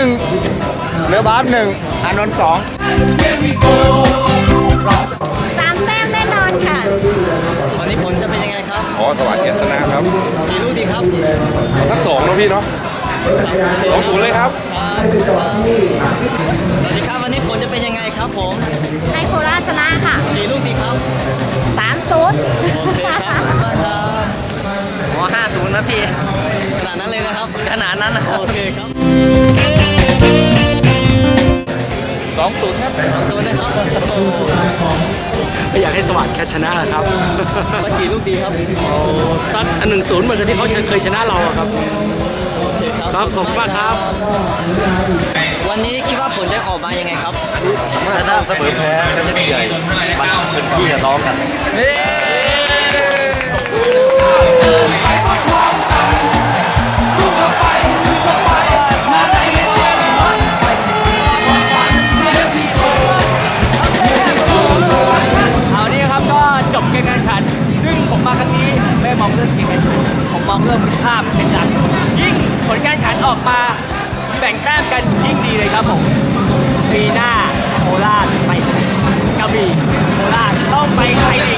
ามหนึ่งเรือบาสหนึ่งอานนท์สองสามแต้มแน่นอนค่ะวันนี้ผลจะเป็นยังไงครับ อ๋อสวัสดีชนะครับกี่ลูกดีครับทักสองเนอะพี่เนาะสองศูนย์เลยครับ สวัสดีครับวันนี้ผลจะเป็นยังไงครับผมให้โคราชชนะค่ะกี่ลูกดีครับสามศูนย์โอเคครับอ๋อห้าศูนย์นะพี่ขนาดนั้นเลยนะครับขนาดนั้นนะโอเคครับ สองศูนย์ครับสองศูนย์นะครับไม่อยากให้สวัสดิ์แค่ชนะนะครับแล้วกี่ลูกดีครับซัดอันหนึ่งศูนย์เหมือนกับที่เขาเคยชนะเราอะครับโอเคครับครับขอบคุณมากครับ วันนี้คิดว่าผลจะออกมายังไงครับชนะเสมอแพ้ไม่ใช่ใหญ่มันเป็นพี่กับน้องกัน มองเรื่องมิตรภาพเป็นหลักยิ่งผลการแข่งขันออกมาแบ่งแต้มกันยิ่งดีเลยครับผมปีหน้าโคราชไปกระบี่โคราชต้องไปไทยลีก